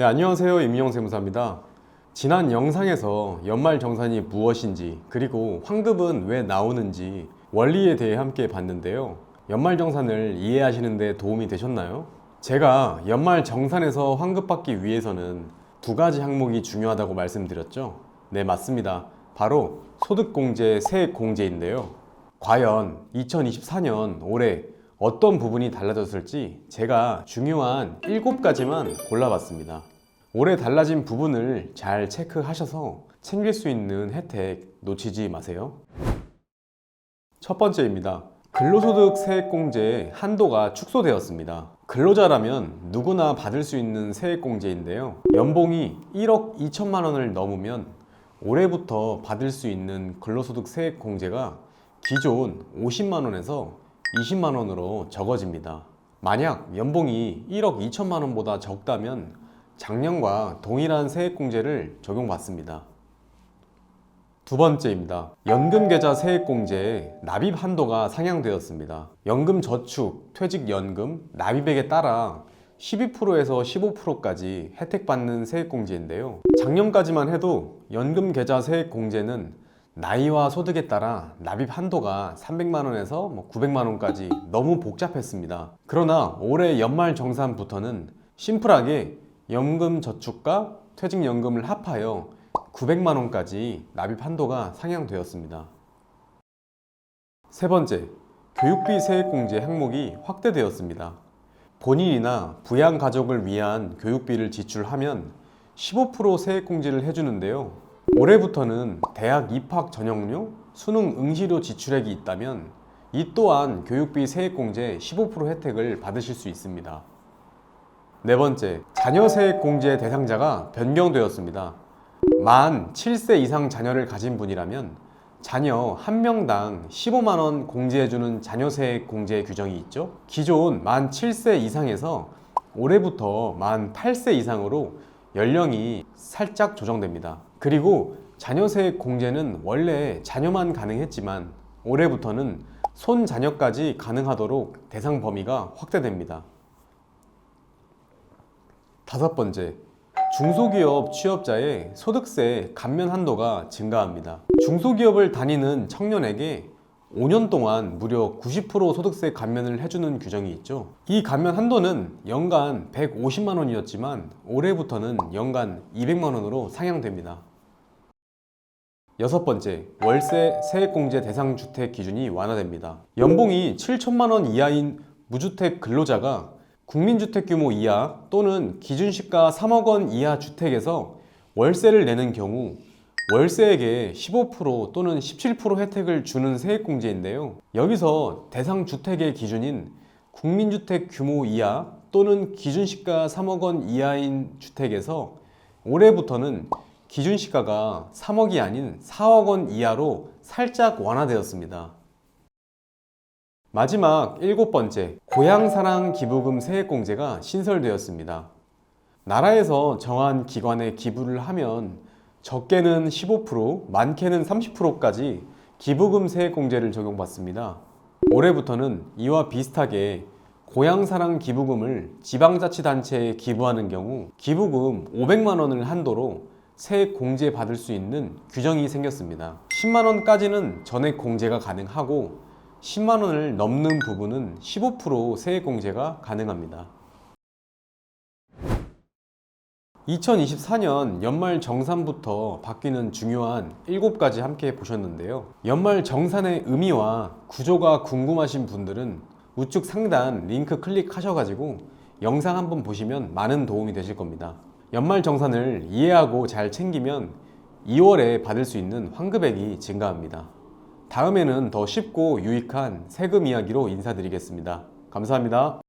네, 안녕하세요. 임용 세무사입니다. 지난 영상에서 연말정산이 무엇인지, 그리고 환급은 왜 나오는지 원리에 대해 함께 봤는데요. 연말정산을 이해하시는데 도움이 되셨나요? 제가 연말정산에서 환급받기 위해서는 두 가지 항목이 중요하다고 말씀드렸죠? 네, 맞습니다. 바로 소득공제, 세액공제인데요. 과연 2024년 올해 어떤 부분이 달라졌을지 제가 중요한 7가지만 골라봤습니다. 올해 달라진 부분을 잘 체크하셔서 챙길 수 있는 혜택 놓치지 마세요. 첫 번째입니다. 근로소득 세액공제 한도가 축소되었습니다. 근로자라면 누구나 받을 수 있는 세액공제인데요. 연봉이 1억 2천만 원을 넘으면 올해부터 받을 수 있는 근로소득 세액공제가 기존 50만 원에서 20만 원으로 적어집니다. 만약 연봉이 1억 2천만 원보다 적다면 작년과 동일한 세액공제를 적용받습니다. 두 번째입니다. 연금계좌 세액공제의 납입 한도가 상향되었습니다. 연금저축, 퇴직연금, 납입액에 따라 12%에서 15%까지 혜택받는 세액공제인데요. 작년까지만 해도 연금계좌 세액공제는 나이와 소득에 따라 납입 한도가 300만 원에서 900만 원까지 너무 복잡했습니다. 그러나 올해 연말 정산부터는 심플하게 연금 저축과 퇴직연금을 합하여 900만 원까지 납입 한도가 상향되었습니다. 세 번째, 교육비 세액공제 항목이 확대되었습니다. 본인이나 부양 가족을 위한 교육비를 지출하면 15% 세액공제를 해주는데요. 올해부터는 대학 입학 전형료, 수능 응시료 지출액이 있다면 이 또한 교육비 세액공제 15% 혜택을 받으실 수 있습니다. 네 번째, 자녀 세액 공제 대상자가 변경되었습니다. 만 7세 이상 자녀를 가진 분이라면 자녀 한 명당 15만원 공제해주는 자녀세액 공제 규정이 있죠. 기존 만 7세 이상에서 올해부터 만 8세 이상으로 연령이 살짝 조정됩니다. 그리고 자녀세액 공제는 원래 자녀만 가능했지만 올해부터는 손자녀까지 가능하도록 대상 범위가 확대됩니다. 다섯 번째, 중소기업 취업자의 소득세 감면 한도가 증가합니다. 중소기업을 다니는 청년에게 5년 동안 무려 90% 소득세 감면을 해주는 규정이 있죠. 이 감면 한도는 연간 150만 원이었지만 올해부터는 연간 200만 원으로 상향됩니다. 여섯 번째, 월세 세액공제 대상 주택 기준이 완화됩니다. 연봉이 7천만 원 이하인 무주택 근로자가 국민주택 규모 이하 또는 기준시가 3억 원 이하 주택에서 월세를 내는 경우 월세액의 15% 또는 17% 혜택을 주는 세액공제인데요. 여기서 대상 주택의 기준인 국민주택 규모 이하 또는 기준시가 3억 원 이하인 주택에서 올해부터는 기준시가가 3억이 아닌 4억 원 이하로 살짝 완화되었습니다. 마지막 일곱 번째, 고향사랑 기부금 세액공제가 신설되었습니다. 나라에서 정한 기관에 기부를 하면 적게는 15%, 많게는 30%까지 기부금 세액공제를 적용받습니다. 올해부터는 이와 비슷하게 고향사랑 기부금을 지방자치단체에 기부하는 경우 기부금 500만 원을 한도로 세액 공제 받을 수 있는 규정이 생겼습니다. 10만 원까지는 전액 공제가 가능하고 10만 원을 넘는 부분은 15% 세액 공제가 가능합니다. 2024년 연말 정산부터 바뀌는 중요한 7가지 함께 보셨는데요. 연말 정산의 의미와 구조가 궁금하신 분들은 우측 상단 링크 클릭하셔가지고 영상 한번 보시면 많은 도움이 되실 겁니다. 연말 정산을 이해하고 잘 챙기면 2월에 받을 수 있는 환급액이 증가합니다. 다음에는 더 쉽고 유익한 세금 이야기로 인사드리겠습니다. 감사합니다.